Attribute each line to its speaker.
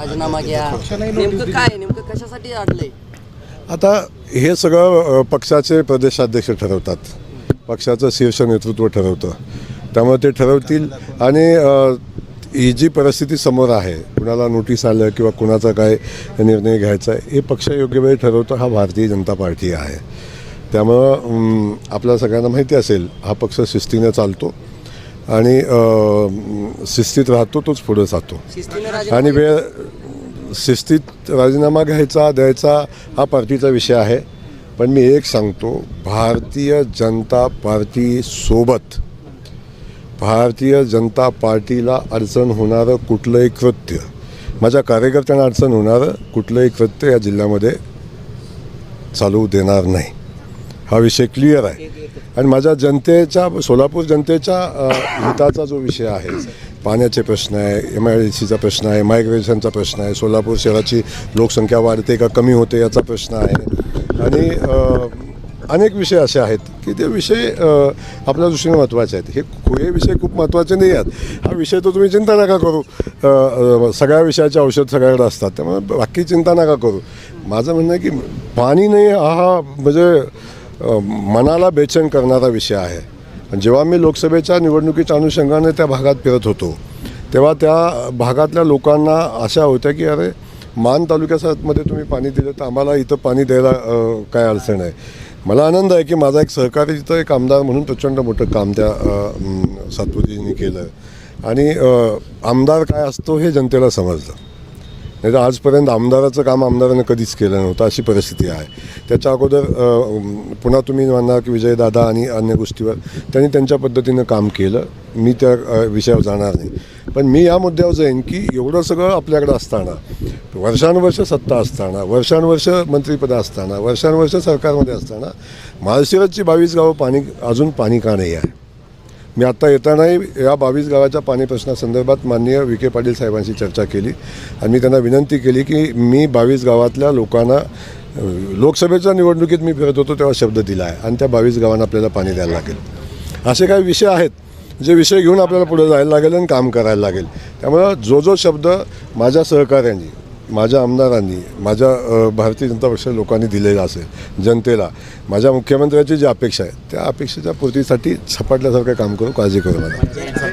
Speaker 1: राजीनामा घ्या. नेमकं काय नेमकं कशासाठी अडलंय
Speaker 2: आता हे सगळं अ, पक्षाचे प्रदेशाध्यक्ष ठरवतात. पक्षाचं शीर्ष नेतृत्व ठरवतं. त्यामुळे ते ठरवतील. आणि अ, ही जी परिस्थिती समोर आहे कुणाला नोटीस आलं किंवा कुणाचा काय निर्णय घ्यायचा आहे हे पक्ष योग्य वेळी ठरवतो. हा भारतीय जनता पार्टी आहे. त्यामुळं अम, आपल्या सगळ्यांना माहिती असेल हा पक्ष शिस्तीने चालतो. आणि शिस्तीत राहतो तोच पुढे जातो. आणि वेळ शिस्तीत राजीनामा घ्यायचा द्यायचा हा पार्टीचा विषय आहे. पण मी एक सांगतो भारतीय जनता पार्टीसोबत भारतीय जनता पार्टीला अडचण होणारं कुठलंही कृत्य माझ्या कार्यकर्त्यांना अडचण होणारं कुठलंही कृत्य या जिल्ह्यामध्ये चालू देणार नाही. हा विषय क्लिअर आहे. आणि माझ्या जनतेच्या सोलापूर जनतेच्या हिताचा जो विषय आहे पाण्याचे प्रश्न आहे एम आय डी सीचा प्रश्न आहे मायग्रेशनचा प्रश्न आहे सोलापूर शहराची लोकसंख्या वाढते का कमी होते याचा प्रश्न आहे. आणि अनेक विषय असे आहेत की ते विषय आपल्या दृष्टीने महत्त्वाचे आहेत. हे हे विषय खूप महत्त्वाचे नाही आहेत. हा विषय तर तुम्ही चिंता नका करू. सगळ्या विषयाचे औषध सगळ्याकडे असतात. त्यामुळे बाकी चिंता नका करू. माझं म्हणणं आहे की पाणी नाही हा म्हणजे मनाला बेचैन करणारा विषय आहे. जेव्हा मी लोकसभेच्या निवडणुकीच्या अनुषंगाने त्या भागात फिरत होतो तेव्हा त्या भागातल्या लोकांना अशा होत्या की अरे मान तालुक्यामध्ये तुम्ही पाणी दिलं तर आम्हाला इथं पाणी द्यायला काय अडचण आहे? मला आनंद आहे की माझा एक सहकारी तिथं एक आमदार म्हणून प्रचंड मोठं काम त्या सातपुतीजींनी केलं. आणि आमदार काय असतो हे जनतेला समजलं. नाही तर आजपर्यंत आमदाराचं काम आमदारानं कधीच केलं नव्हतं अशी परिस्थिती आहे. त्याच्या अगोदर पुन्हा तुम्ही म्हणणार की विजयदादा आणि अन्य गोष्टीवर त्यांनी त्यांच्या पद्धतीनं काम केलं. मी त्या विषयावर जाणार नाही. पण मी या मुद्द्यावर जाईन की एवढं सगळं आपल्याकडं असताना वर्षानुवर्ष सत्ता असताना वर्षानुवर्ष मंत्रिपदं असताना वर्षानुवर्ष सरकारमध्ये असताना माळशिरसची बावीस गावं पाणी अजून पाणी का नाही आहे? मी आत्ता येतानाही या बावीस गावाच्या पाणी प्रश्नासंदर्भात माननीय विखे पाटील साहेबांशी चर्चा केली. आणि मी त्यांना विनंती केली की मी बावीस गावातल्या लोकांना लोकसभेच्या निवडणुकीत मी फिरत होतो तेव्हा शब्द दिला आहे. आणि त्या बावीस गावांना आपल्याला पाणी द्यायला लागेल. असे काही विषय आहेत जे विषय घेऊन आपल्याला पुढे जायला लागेल आणि काम करायला लागेल. त्यामुळं जो जो शब्द माझ्या सहकाऱ्यांनी माझ्या आमदारांनी माझ्या भारतीय जनता पक्ष लोकांनी दिलेला असेल जनतेला माझ्या मुख्यमंत्र्याची जी अपेक्षा आहे त्या अपेक्षेच्या पूर्तीसाठी झपाटल्यासारखं काम करू काळजी करू नका.